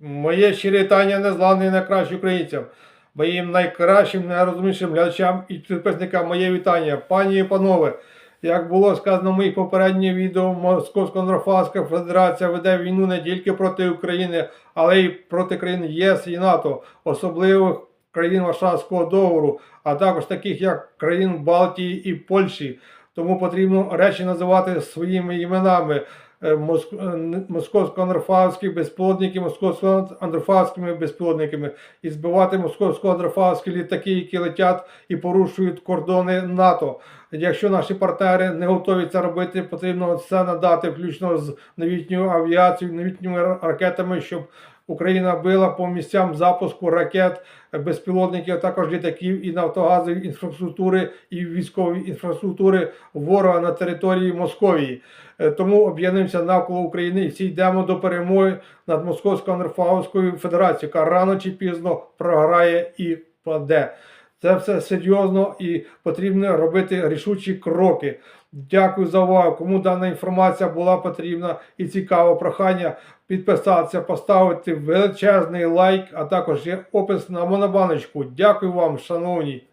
Моє щире вітання незламним найкращим українцям, моїм найкращим, найрозумнішим глядачам і підписникам моє вітання. Пані і панове, як було сказано в моїх попередніх відео, Московська Андрофаська Федерація веде війну не тільки проти України, але й проти країн ЄС і НАТО, особливо країн Варшавського договору, а також таких як країн Балтії і Польщі. Тому потрібно речі називати своїми іменами. Е, Моск- безплодників, н- Московсько-андрофавські безплодники, московсько-андрофавськими безплодниками і збивати московсько-андрофавські літаки, які летять і порушують кордони НАТО. Якщо наші партнери не готові це робити, потрібно це надати, включно з новітньою авіацією, новітніми ракетами, щоб Україна била по місцям запуску ракет, безпілотників, а також літаків і нафтогазової інфраструктури і військової інфраструктури ворога на території Московії. Е, Тому об'єднуємося навколо України і всі йдемо до перемоги над Московською Андрофагською Федерацією, яка рано чи пізно програє і паде. Це все серйозно і потрібно робити рішучі кроки. Дякую за увагу. Кому дана інформація була потрібна і цікава, прохання підписатися, поставити величезний лайк, а також є опис на монобаночку. Дякую вам, шановні.